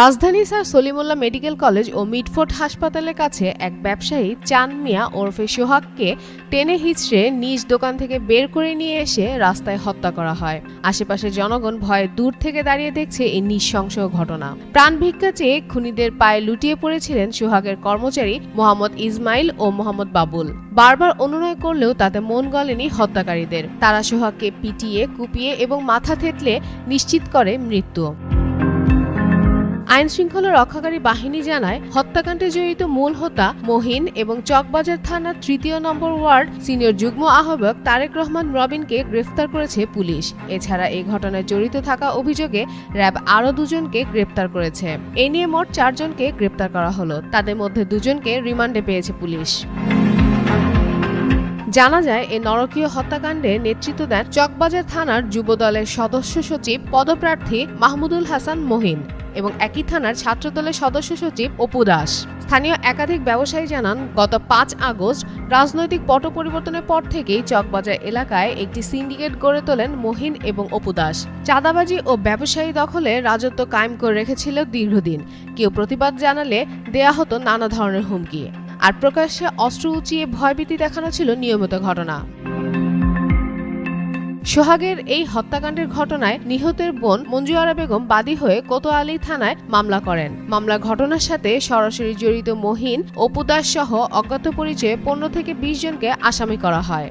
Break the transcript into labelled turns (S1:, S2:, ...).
S1: রাজধানী sir Salimullah medical college ও Mitford হাসপাতালের কাছে এক ব্যবসায়ী চান মিয়া ওরফে সোহাগকে টেনে হিচড়ে নিজ দোকান থেকে বের করে নিয়ে এসে রাস্তায় হত্যা করা হয়। আশেপাশের জনগণ ভয়ে দূর থেকে দাঁড়িয়ে দেখছে এই নৃশংস ঘটনা। প্রাণ ভিক্ষা চেয়ে খুনিদের পায়ে লুটিয়ে পড়েছিলেন সোহাগের কর্মচারী মোহাম্মদ ইসমাইল ও মোহাম্মদ বাবুল। বারবার অনুনয় করলেও তাতে মন গলেনি হত্যাকারীদের। তারা সোহাগকে পিটিয়ে, কুপিয়ে এবং মাথা থেতলে নিশ্চিত করে মৃত্যু। আইন শৃঙ্খলা রক্ষাকারী বাহিনী জানায়, হত্যাকাণ্ডে জড়িত মূল হোতা মহিন এবং চকবাজার থানার তৃতীয় নম্বর ওয়ার্ড সিনিয়র যুগ্ম আহ্বায়ক তারেক রহমান রবিনকে গ্রেফতার করেছে পুলিশ। এছাড়া এই ঘটনায় জড়িত থাকা অভিযোগে র্যাব আরও দুজনকে গ্রেপ্তার করেছে। এ নিয়ে মোট চারজনকে গ্রেপ্তার করা হলো। তাদের মধ্যে দুজনকে রিমান্ডে পেয়েছে পুলিশ। জানা যায়, এ নরকীয় হত্যাকাণ্ডে নেতৃত্ব দেন চকবাজার থানার যুবদলের সদস্য সচিব, পদপ্রার্থী মাহমুদুল হাসান মহিন। এবং একই থানার ছাত্রদলের সদস্য সচিব অপু দাস। স্থানীয় একাধিক ব্যবসায়ী জানান, গত পাঁচ আগস্ট রাজনৈতিক পট পরিবর্তনের পর থেকেই চকবাজার এলাকায় একটি সিন্ডিকেট গড়ে তোলেন মহিন এবং অপু দাস। চাঁদাবাজি ও ব্যবসায়ী দখলে রাজত্ব কায়েম করে রেখেছিল দীর্ঘদিন। কেউ প্রতিবাদ জানালে দেয়া হতো নানা ধরনের হুমকি। আর প্রকাশ্যে অস্ত্র উঁচিয়ে ভয়ভীতি দেখানো ছিল নিয়মিত ঘটনা। সোহাগের এই হত্যাকাণ্ডের ঘটনায় নিহতের বোন মঞ্জুয়ারা বেগম বাদী হয়ে কোতোয়ালি থানায় মামলা করেন। মামলা ঘটনার সাথে সরাসরি জড়িত মহিন অপু দাস সহ অজ্ঞাত পরিচয়ে পনেরো থেকে বিশ জনকে আসামি করা হয়।